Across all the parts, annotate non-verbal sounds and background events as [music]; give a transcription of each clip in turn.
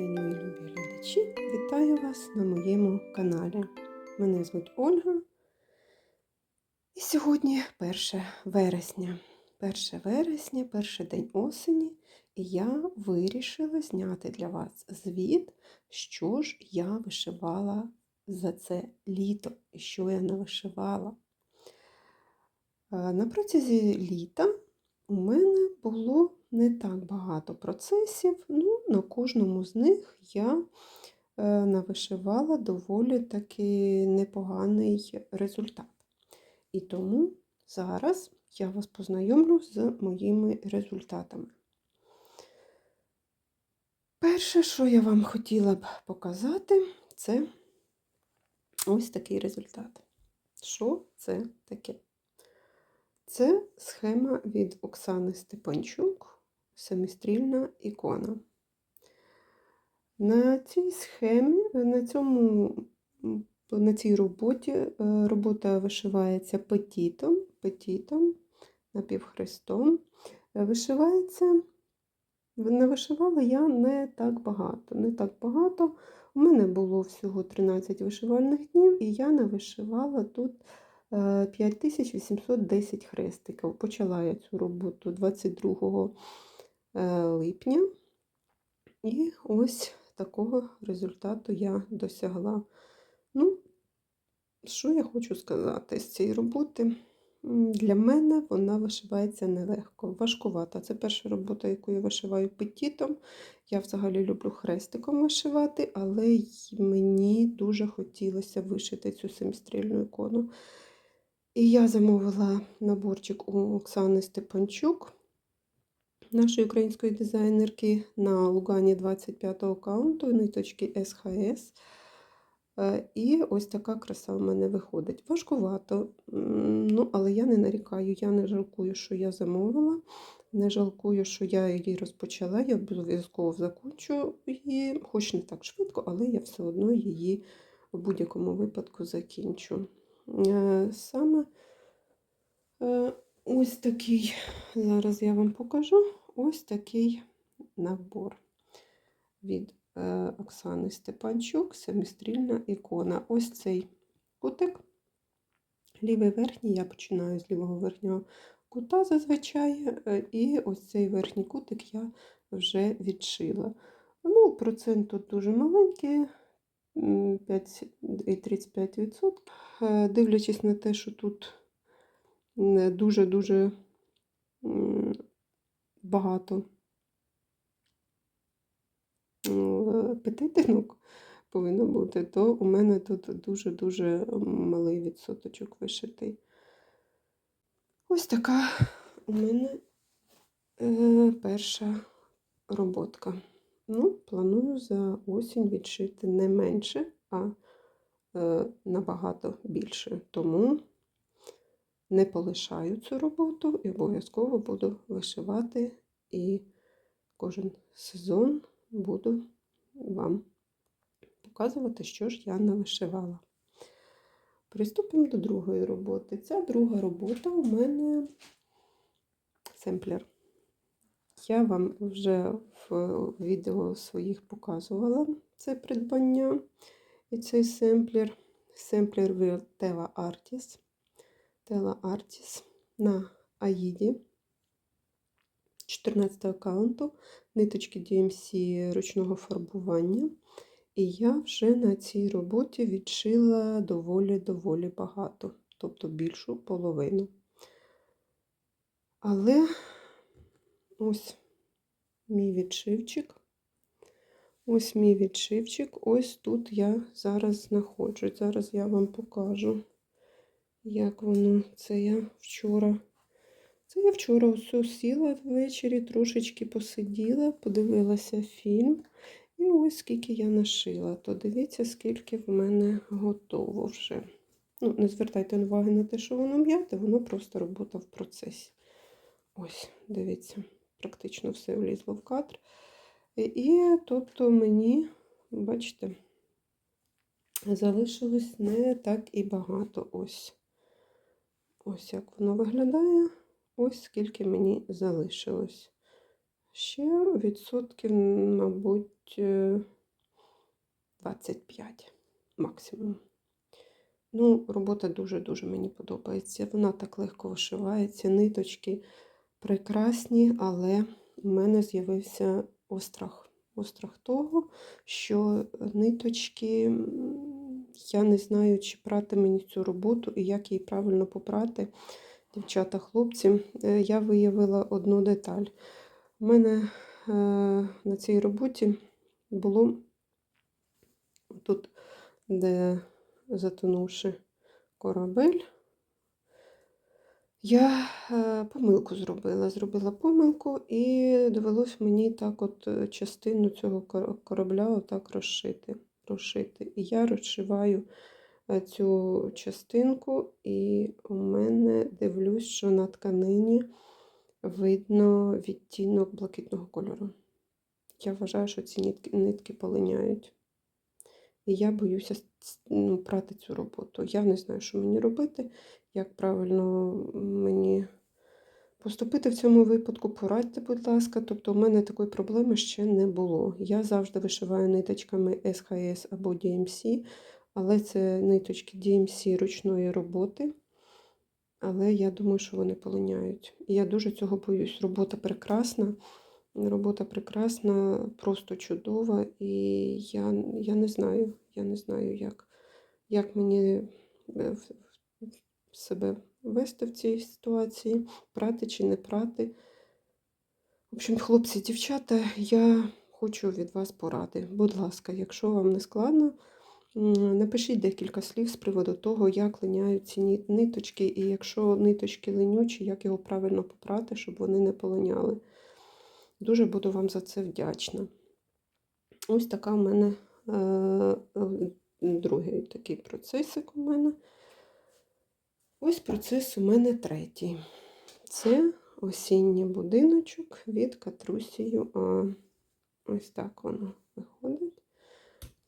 День, мої любі глядачі! Вітаю вас на моєму каналі. Мене звуть Ольга. І сьогодні 1 вересня. 1 вересня, перший день осені, і я вирішила зняти для вас звіт, що ж я вишивала за це літо і що я навишивала. Е, На протязі літа у мене було не так багато процесів, ну, на кожному з них я е, навишивала доволі таки непоганий результат. І тому зараз я вас познайомлю з моїми результатами. Перше, що я вам хотіла б показати, це ось такий результат. Що це таке? Це схема від Оксани Степанчук, семистрільна ікона. На цій схемі, на, цьому, на цій роботі е, робота вишивається петітом, петітом, напівхрестом. Е, Вишивається, навишивала я не так багато. Не так багато. У мене було всього 13 вишивальних днів, і я навишивала тут 5810 хрестиків. Почала я цю роботу 22 липня. І ось такого результату я досягла. Ну, що я хочу сказати з цієї роботи? Для мене вона вишивається нелегко, важкувата. Це перша робота, яку я вишиваю петітом. Я взагалі люблю хрестиком вишивати, але мені дуже хотілося вишити цю семистрільну ікону. І я замовила наборчик у Оксани Степанчук, нашої української дизайнерки, на Лугані 25-го аккаунту, ниточки СХС. Е, І ось така краса в мене виходить. Важкувато, ну, але я не нарікаю, я не жалкую, що я замовила. Не жалкую, що я її розпочала, я обов'язково закончу її, хоч не так швидко, але я все одно її в будь-якому випадку закінчу. Е, Саме е, ось такий, зараз я вам покажу, ось такий набор від е, Оксани Степанчук, семистрільна ікона. Ось цей кутик. Лівий верхній, я починаю з лівого верхнього кута зазвичай, і ось цей верхній кутик я вже відшила. Ну, Процент тут дуже маленький, 5,35%. Е, Дивлячись на те, що тут дуже-дуже багато петитинок повинно бути, то у мене тут дуже-дуже малий відсоточок вишитий. Ось така у мене е, перша роботка. Ну, планую за осінь відшити не менше, а е, набагато більше. Тому не полишаю цю роботу і обов'язково буду вишивати і кожен сезон буду вам показувати, що ж я навишивала. Приступимо до другої роботи. Ця друга робота у мене семплер. Я вам вже в відео своїх показувала це придбання і цей семплер. Семплер від Tela Artis. Tela Artis на Аїді 14 аккаунту, ниточки DMC ручного фарбування. І я вже на цій роботі відшила доволі-доволі багато, тобто більшу половину. Але ось мій відшивчик. Ось мій відшивчик. Ось тут я зараз знаходжусь. Зараз я вам покажу, як воно це я вчора. Це я вчора усю сіла ввечері, трошечки посиділа, подивилася фільм. І ось скільки я нашила, то дивіться, скільки в мене готово вже. Ну, Не звертайте уваги на те, що воно м'яте, воно просто робота в процесі. Ось, дивіться, практично все влізло в кадр. І тобто мені, бачите, залишилось не так і багато. Ось. Ось як воно виглядає. Ось скільки мені залишилось. ще відсотків, мабуть, е, 25 максимум. Ну, робота дуже-дуже мені подобається. Вона так легко вишивається, ниточки прекрасні, але в мене з'явився острах. Острах того, що ниточки, я не знаю, чи прати мені цю роботу і як її правильно попрати. Дівчата, хлопці, Е, я виявила одну деталь. У мене е, на цій роботі було тут, де затонувши корабель, я е, помилку зробила. Зробила помилку і довелось мені так от частину цього корабля отак розшити. розшити. І я розшиваю цю частинку, і у мене дивлюсь, що на тканині видно відтінок блакитного кольору. Я вважаю, що ці нитки, нитки полиняють. І я боюся ну, прати цю роботу. Я не знаю, що мені робити, як правильно мені поступити в цьому випадку. Порадьте, будь ласка. Тобто, у мене такої проблеми ще не було. Я завжди вишиваю ниточками SHS або DMC, але це ниточки DMC ручної роботи. Але я думаю, що вони полиняють. І я дуже цього боюсь. Робота прекрасна. Робота прекрасна, просто чудова, і я, я не знаю, я не знаю, як, як мені е, себе вести в цій ситуації, прати чи не прати. В общем, хлопці, дівчата, я хочу від вас поради. Будь ласка, якщо вам не складно, напишіть декілька слів з приводу того, як линяють ці ниточки, і якщо ниточки ленючі, як його правильно попрати, щоб вони не полиняли. Дуже буду вам за це вдячна. Ось така в мене е, е, другий такий процесик у мене. Ось процес у мене третій. Це осінній будиночок від Катрусію А. Ось так воно виходить.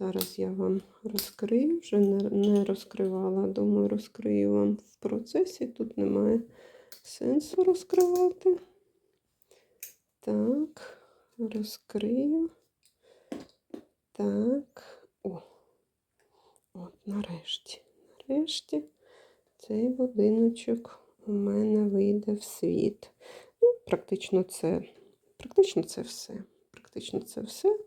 Зараз я вам розкрию, вже не, розкривала, думаю, розкрию вам в процесі. Тут немає сенсу розкривати. Так, розкрию. Так, о, от нарешті. Нарешті цей будиночок у мене вийде в світ. Ну, практично це, практично це все. Практично це все.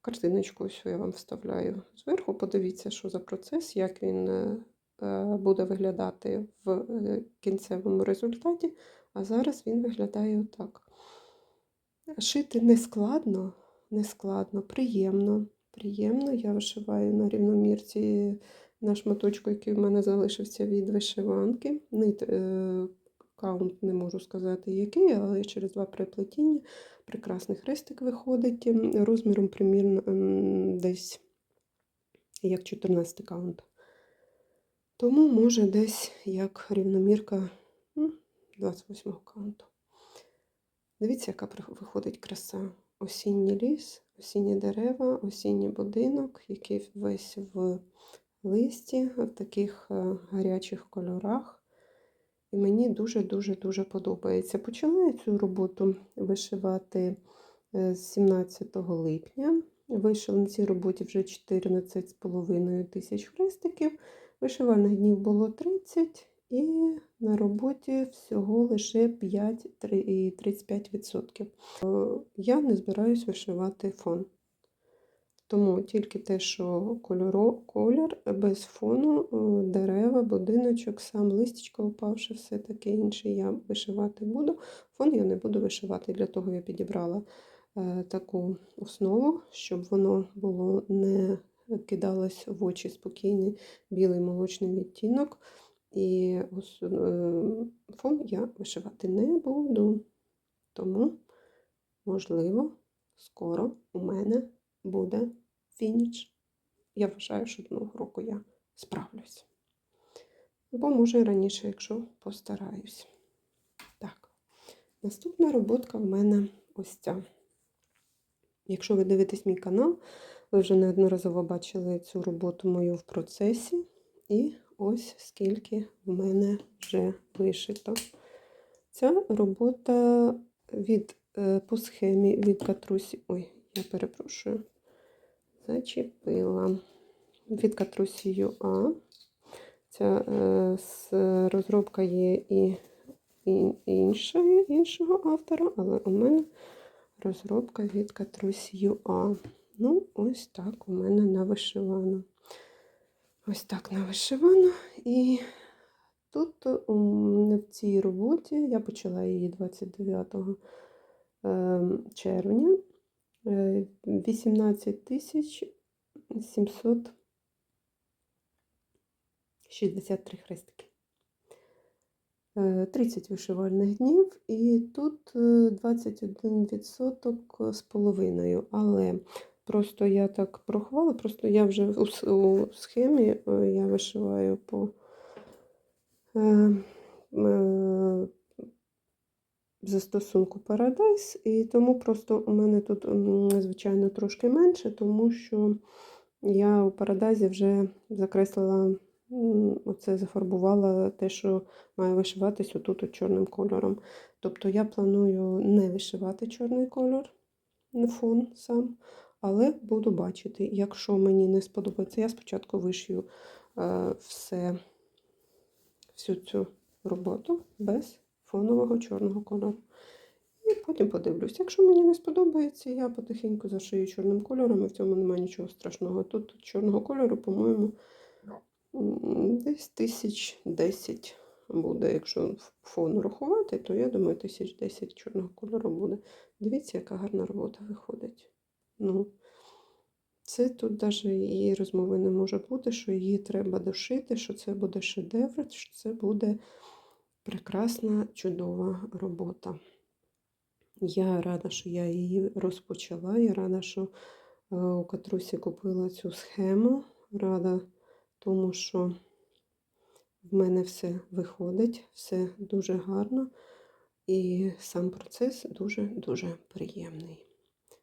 Картиночку ось я вам вставляю зверху. Подивіться, що за процес, як він е, буде виглядати в е, кінцевому результаті. А зараз він виглядає отак. Шити не складно, не складно, приємно. Приємно. Я вишиваю на рівномірці на шматочку, який в мене залишився від вишиванки. Нит, е, каунт не можу сказати, який, але через два переплетіння. Прекрасний хрестик виходить розміром примірно десь як 14 каунт. Тому може десь як рівномірка м, 28 каунту. Дивіться, яка виходить краса. Осінній ліс, осінні дерева, осінній будинок, який весь в листі, в таких е, гарячих кольорах. І мені дуже-дуже-дуже подобається. Почала цю роботу вишивати е, з 17 липня. Вийшов на цій роботі вже 14,5 тисяч хрестиків. Вишивальних днів було 30, і на роботі всього лише 5 три- і 35%. Е, Я не збираюсь вишивати фон. Тому тільки те, що кольоро, колір без фону, е, дерева, будиночок, сам листячко упавши, все таке інше я вишивати буду. Фон я не буду вишивати. Для того я підібрала е, таку основу, щоб воно було не кидалось в очі спокійний білий молочний відтінок. І е, фон я вишивати не буду. Тому, можливо, скоро у мене буде фініш. Я вважаю, що одного року я справлюсь. Або може і раніше, якщо постараюсь. Так, наступна роботка в мене ось ця. Якщо ви дивитесь мій канал, ви вже неодноразово бачили цю роботу мою в процесі. І ось скільки в мене вже вишито. Ця робота від е, по схемі від катрусі. Ой, я перепрошую. Зачепила. Від катрусі ЮА. Ця е, розробка є і, і іншої, іншого автора, але у мене розробка від катрусі ЮА. Ну, ось так у мене навишивано. Ось так навишивано. І тут в цій роботі я почала її 29 ем, червня. Е, 18 тисяч 763 хрестики. Е, 30 вишивальних днів, і тут е, 21% з половиною. Але просто я так прохвала, просто я вже у, схемі е, я вишиваю по е, е, застосунку Paradise, і тому просто у мене тут, звичайно, трошки менше, тому що я у Paradise вже закреслила, оце зафарбувала те, що має вишиватись отут чорним кольором. Тобто я планую не вишивати чорний кольор на фон сам, але буду бачити. Якщо мені не сподобається, я спочатку вишию е, все, всю цю роботу без фонового чорного кольору. І потім подивлюсь. Якщо мені не сподобається, я потихеньку зашию чорним кольором, і в цьому немає нічого страшного. Тут чорного кольору, по-моєму, десь тисяч десять буде. Якщо фон рахувати, то я думаю, тисяч десять чорного кольору буде. Дивіться, яка гарна робота виходить. Ну, це тут навіть і розмови не може бути, що її треба дошити, що це буде шедевр, що це буде прекрасна, чудова робота. Я рада, що я її розпочала. Я рада, що е, у Катрусі купила цю схему. Рада тому, що в мене все виходить, все дуже гарно. І сам процес дуже-дуже приємний.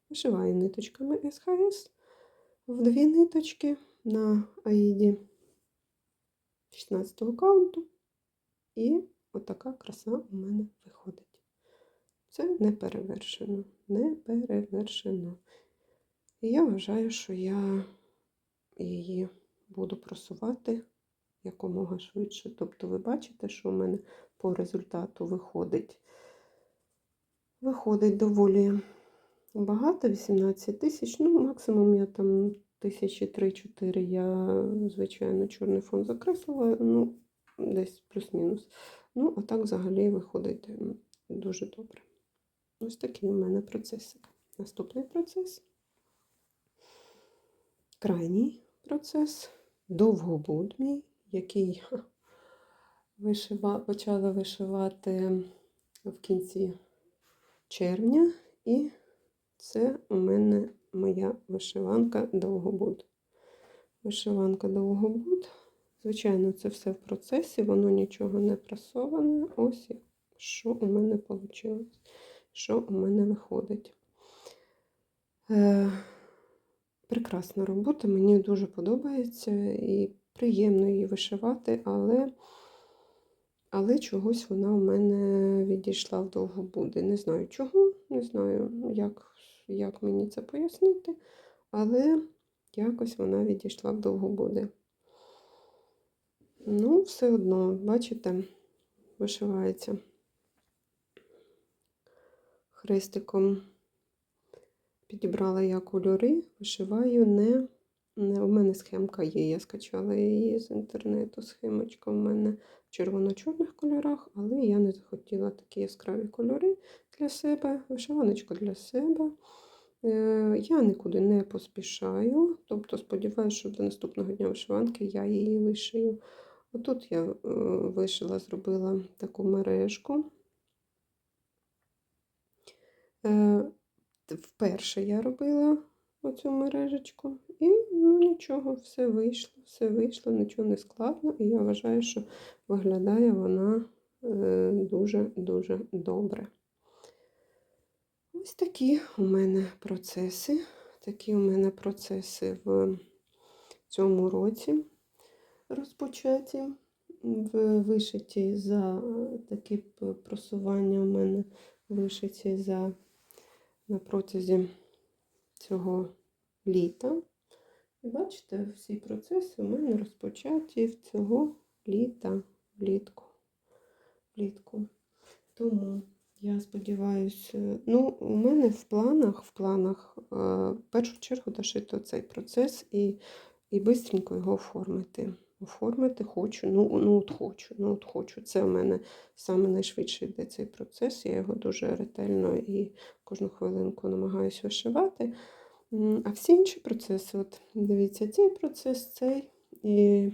Вишиваю ниточками СХС в дві ниточки на аїді 16 каунту. І отака краса у мене виходить. Це не перевершено. Не перевершено. І я вважаю, що я її буду просувати якомога швидше. Тобто, ви бачите, що у мене по результату виходить. Виходить доволі багато, 18 тисяч. Ну, максимум я там тисячі 3-4 я, звичайно, чорний фон закреслила, ну, десь плюс-мінус. Ну, а так взагалі виходить дуже добре. Ось такий у мене процесик. Наступний процес. Крайній процес. Довгобуд мій, який [laughs] вишива, почала вишивати в кінці червня. І це у мене моя вишиванка довгобуд. Вишиванка довгобуд. Звичайно, це все в процесі, воно нічого не прасоване. Ось що у мене вийшло, що у мене виходить. Е, прекрасна робота, мені дуже подобається і приємно її вишивати, але, але чогось вона у мене відійшла в довгобуди. Не знаю чого, не знаю, як, як мені це пояснити, але якось вона відійшла в довгобуди. Ну, все одно, бачите, вишивається хрестиком. Підібрала я кольори, вишиваю не, не. У мене схемка є, я скачала її з інтернету. Схемочка у мене в червоно-чорних кольорах, але я не захотіла такі яскраві кольори для себе, вишиваночка для себе. Е, Я нікуди не поспішаю, тобто сподіваюся, що до наступного дня вишиванки я її вишию. Отут я е, вишила, зробила таку мережку. Е, Вперше я робила оцю мережечку, і ну нічого, все вийшло, все вийшло, нічого не складно, і я вважаю, що виглядає вона дуже-дуже добре. Ось такі у мене процеси. Такі у мене процеси в цьому році розпочаті. Вишиті за такі просування у мене вишиті за на протязі цього літа. І бачите, всі процеси у мене розпочаті в цього літа влітку. влітку. Тому я сподіваюся, ну, у мене в планах, в планах, е, в першу чергу дошити цей процес і і швидко його оформити. Оформити хочу, ну, ну от хочу, ну от хочу. Це у мене саме найшвидший йде цей процес. Я його дуже ретельно і кожну хвилинку намагаюся вишивати. А всі інші процеси, от дивіться, цей процес, цей і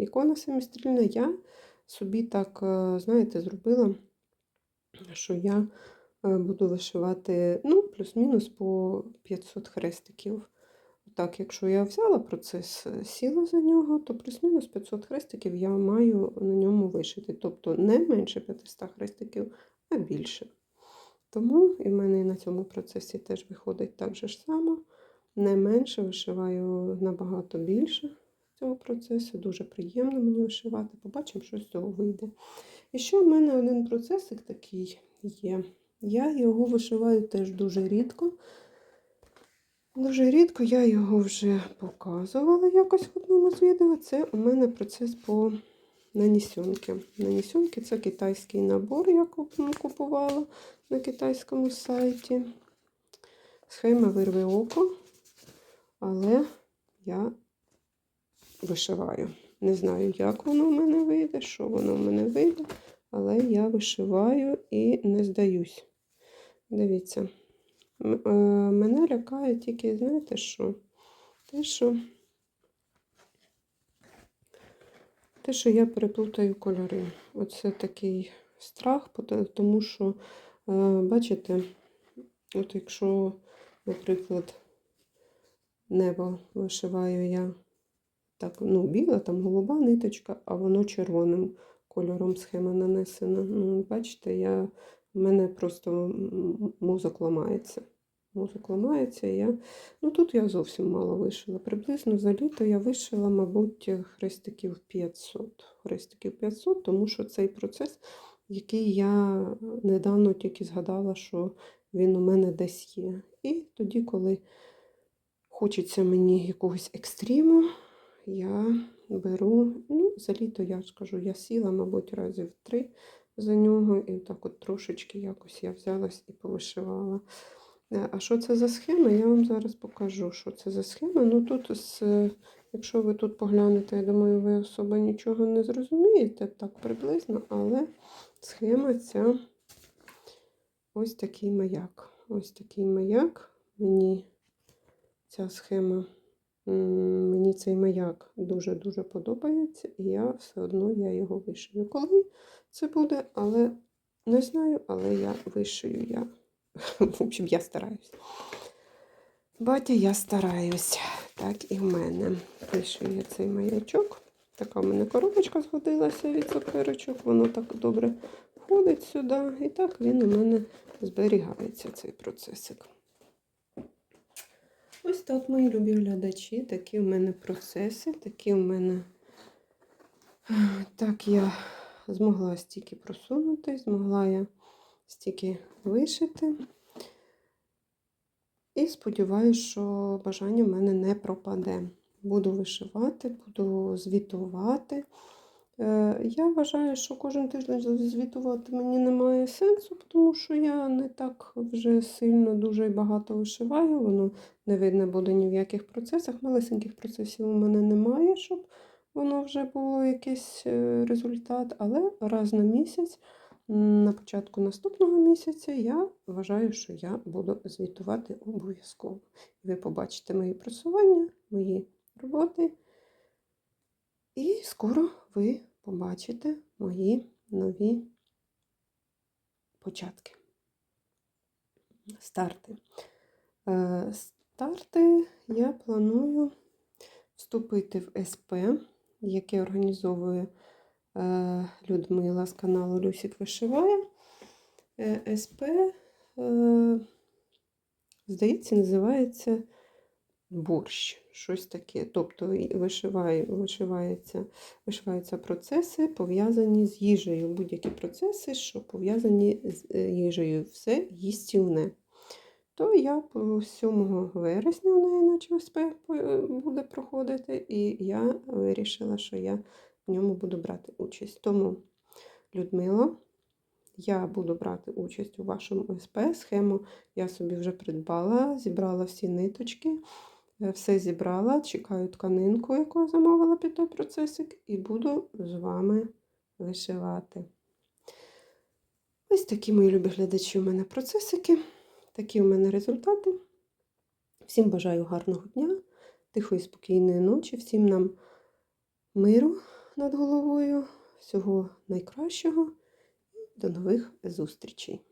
ікона самістрільна, я собі так, е, знаєте, зробила, що я е, буду вишивати ну, плюс-мінус по 500 хрестиків. Так, якщо я взяла процес, е, сіла за нього, то плюс-мінус 500 хрестиків я маю на ньому вишити. Тобто не менше 500 хрестиків, а більше. Тому і в мене на цьому процесі теж виходить так же ж само. Не менше вишиваю набагато більше цього процесу. Дуже приємно мені вишивати. Побачимо, що з цього вийде. І ще в мене один процесик такий є. Я його вишиваю теж дуже рідко. Дуже рідко я його вже показувала якось в одному з відео. Це у мене процес по нанісьонки. Нанісьонки це китайський набор, я купувала на китайському сайті. Схема вирве око, але я вишиваю. Не знаю, як воно в мене вийде, що воно в мене вийде, але я вишиваю і не здаюсь. Дивіться. Е, мене лякає тільки, знаєте що? Те, що те, що я переплутаю кольори. Оце такий страх, тому що, е, бачите, от якщо, наприклад, небо вишиваю я так, ну, біла, там голуба ниточка, а воно червоним кольором схема нанесена. Ну, Бачите, я, в мене просто мозок ламається мозок ламається. Я... Ну Тут я зовсім мало вишила. Приблизно за літо я вишила, мабуть, хрестиків 500. Хрестиків 500, тому що цей процес, який я недавно тільки згадала, що він у мене десь є. І тоді, коли хочеться мені якогось екстриму, я беру, ну, за літо я ж кажу, я сіла, мабуть, разів три за нього, і так от трошечки якось я взялась і повишивала. Е, а що це за схема? Я вам зараз покажу, що це за схема. Ну тут, з, якщо ви тут поглянете, я думаю, ви особо нічого не зрозумієте, так приблизно, але схема ця ось такий маяк. Ось такий маяк. Мені ця схема, мені цей маяк дуже-дуже подобається, і я все одно я його вишию. Коли це буде, але не знаю, але я вишию я. В общем, я стараюсь. Батя, я стараюсь. Так і в мене. Я цей маячок. Така в мене коробочка згодилася від цукерочок. Воно так добре входить сюди. І так він у мене зберігається, цей процесик. Ось так, мої любі глядачі, такі в мене процеси, такі в мене. Так я змогла стільки просунути, змогла я стільки вишити. І сподіваюся, що бажання в мене не пропаде. Буду вишивати, буду звітувати. Е, я вважаю, що кожен тиждень звітувати мені немає сенсу, тому що я не так вже сильно дуже багато вишиваю, воно не видно буде ні в яких процесах. Малесеньких процесів у мене немає, щоб воно вже було якийсь е, результат, але раз на місяць на початку наступного місяця я вважаю, що я буду звітувати обов'язково. Ви побачите мої просування, мої роботи. І скоро ви побачите мої нові початки. Старти. Е, старти я планую вступити в СП, яке організовує Е, Людмила з каналу Люсік вишиває. СП, е, здається, називається борщ, щось таке. Тобто вишиває, вишивається, вишиваються процеси, пов'язані з їжею. Будь-які процеси, що пов'язані з е, їжею, все їстівне. То я 7 вересня у неї наче ОСП буде проходити, і я вирішила, що я в ньому буду брати участь. Тому, Людмила, я буду брати участь у вашому ОСП. Схему я собі вже придбала, зібрала всі ниточки, все зібрала, чекаю тканинку, яку замовила під той процесик, і буду з вами вишивати. Ось такі мої любі глядачі у мене процесики. Такі у мене результати. Всім бажаю гарного дня, тихої, спокійної ночі, всім нам миру над головою, всього найкращого. До нових зустрічей!